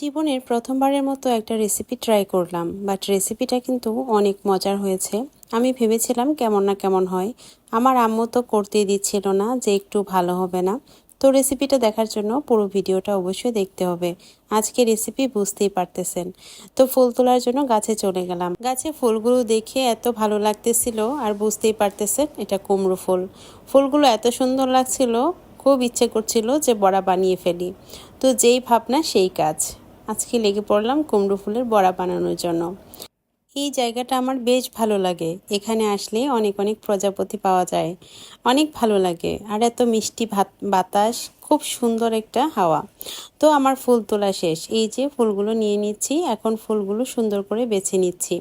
জীবনের প্রথমবারের মতো একটা রেসিপি ট্রাই করলাম বাট রেসিপিটা কিন্তু অনেক মজার হয়েছে। আমি ভেবেছিলাম কেমন না কেমন হয়। আমার আম্মু তো করতেই দিচ্ছিল না যে একটু ভালো হবে না। তো রেসিপিটা দেখার জন্য পুরো ভিডিওটা অবশ্যই দেখতে হবে। আজকে রেসিপি বুঝতেই পারতেছেন। তো ফুল তোলার জন্য গাছে চলে গেলাম। গাছে ফুলগুলো দেখে এত ভালো লাগতেছিল আর বুঝতেই পারতেছেন এটা কুমড়ো ফুল। ফুলগুলো এত সুন্দর লাগছিল, খুব ইচ্ছে করছিল যে বড়া বানিয়ে ফেলি। তো যেই ভাবনা, সেই কাজ। আজকে লেগে পড়লাম কুমড়ো ফুলের বড়া বানানোর জন্য। এই জায়গাটা আমার বেশ ভালো লাগে। এখানে আসলে অনেক অনেক প্রজাপতি পাওয়া যায়। অনেক ভালো লাগে। আর এত মিষ্টি ভাত, বাতাস, খুব সুন্দর একটা হাওয়া। তো আমার ফুল তোলা শেষ। এই যে ফুলগুলো নিয়ে নিচ্ছি, এখন ফুলগুলো সুন্দর করে বেছে নিচ্ছি।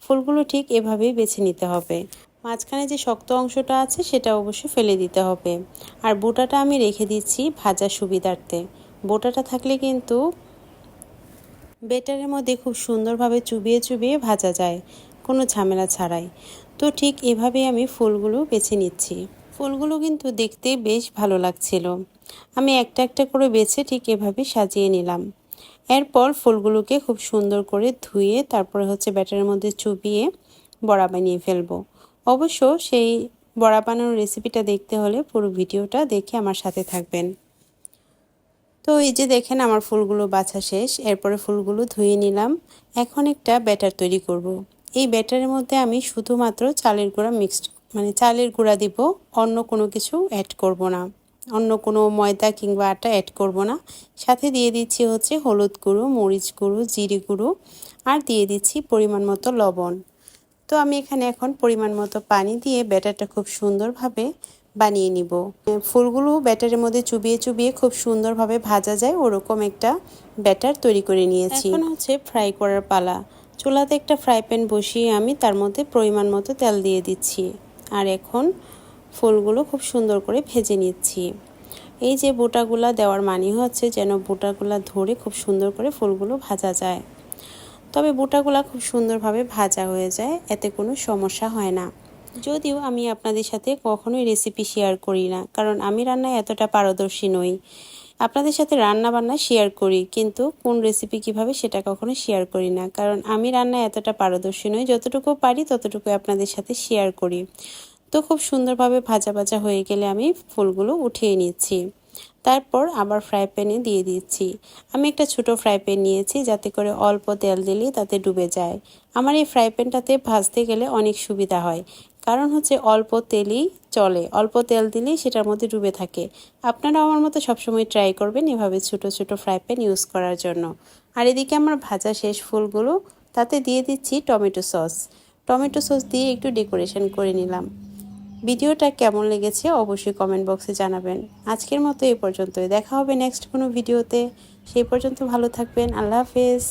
ফুলগুলো ঠিক এভাবেই বেছে নিতে হবে। মাঝখানে যে শক্ত অংশটা আছে, সেটা অবশ্যই ফেলে দিতে হবে। আর বোটাটা আমি রেখে দিচ্ছি ভাজা সুবিধার্থে। বোটাটা থাকলে কিন্তু বেটারের মধ্যে খুব সুন্দরভাবে চুবিয়ে চুবিয়ে ভাজা যায়, কোনো ঝামেলা ছাড়াই। তো ঠিক এভাবেই আমি ফুলগুলো বেছে নিচ্ছি। ফুলগুলো কিন্তু দেখতে বেশ ভালো লাগছিল। আমি একটা একটা করে বেছে ঠিক এভাবে সাজিয়ে নিলাম। এরপর ফুলগুলোকে খুব সুন্দর করে ধুয়ে তারপরে হচ্ছে ব্যাটারের মধ্যে চুবিয়ে বড়া বানিয়ে ফেলব। অবশ্য সেই বড়া বানানোর রেসিপিটা দেখতে হলে পুরো ভিডিওটা দেখে আমার সাথে থাকবেন। তো এই যে দেখেন আমার ফুলগুলো বাছা শেষ, এরপরে ফুলগুলো ধুয়ে নিলাম। এখন একটা ব্যাটার তৈরি করব। এই ব্যাটারের মধ্যে আমি শুধুমাত্র চালের গুঁড়া মিক্সড মানে চালের গুঁড়া দিব, অন্য কোনো কিছু অ্যাড করব না। অন্য কোনো ময়দা কিংবা আটা অ্যাড করব না। সাথে দিয়ে দিচ্ছি হচ্ছে হলুদ গুঁড়ো, মরিচ গুঁড়ো, জিরে গুঁড়ো, আর দিয়ে দিচ্ছি পরিমাণ মতো লবণ। তো আমি এখানে এখন পরিমাণ মতো পানি দিয়ে ব্যাটারটা খুব সুন্দরভাবে বানিয়ে নিব। ফুলগুলো ব্যাটারের মধ্যে চুবিয়ে চুবিয়ে খুব সুন্দরভাবে ভাজা যায়, ওরকম একটা ব্যাটার তৈরি করে নিয়েছি। এখন হচ্ছে ফ্রাই করার পালা। চুলাতে একটা ফ্রাই প্যান বসিয়ে আমি তার মধ্যে পরিমাণ মতো তেল দিয়ে দিচ্ছি। আর এখন ফুলগুলো খুব সুন্দর করে ভেজে নিচ্ছি। এই যে বোটাগুলা দেওয়ার মানে হচ্ছে যেন বোটাগুলা ধরে খুব সুন্দর করে ফুলগুলো ভাজা যায়। তবে বোটাগুলা খুব সুন্দরভাবে ভাজা হয়ে যায়, এতে কোনো সমস্যা হয় না। যদিও আমি আপনাদের সাথে কখনোই রেসিপি শেয়ার করি না, কারণ আমি রান্নায় এতটা পারদর্শী নই। আপনাদের সাথে রান্না বান্না শেয়ার করি, কিন্তু কোন রেসিপি কীভাবে সেটা কখনো শেয়ার করি না, কারণ আমি রান্নায় এতটা পারদর্শী নই। যতটুকু পারি ততটুকু আপনাদের সাথে শেয়ার করি। তো খুব সুন্দরভাবে ভাজা ভাজা হয়ে গেলে আমি ফুলগুলো উঠিয়ে নিচ্ছি। তারপর আবার ফ্রাই প্যানে দিয়ে দিচ্ছি। আমি একটা ছোট ফ্রাই প্যান নিয়েছি, যাতে করে অল্প তেল দিলে তাতে ডুবে যায়। আমার এই ফ্রাই প্যানটাতে ভাজতে গেলে অনেক সুবিধা হয়। কারণ হচ্ছে অল্প তেলই চলে, অল্প তেল দিলেই সেটার মধ্যে ডুবে থাকে। আপনারা আমার মতো সবসময় ট্রাই করবেন এভাবে ছোট ছোট ফ্রাই প্যান ইউজ করার জন্য। আর এদিকে আমার ভাজা শেষ ফুলগুলো, তাতে দিয়ে দিচ্ছি টমেটো সস টমেটো সস দিয়ে একটু ডেকোরেশন করে নিলাম। ভিডিওটা কেমন লেগেছে অবশ্যই কমেন্ট বক্সে জানাবেন। আজকের মতো এই পর্যন্তই। দেখা হবে নেক্সট কোনো ভিডিওতে। সেই পর্যন্ত ভালো থাকবেন। আল্লাহ হাফেজ।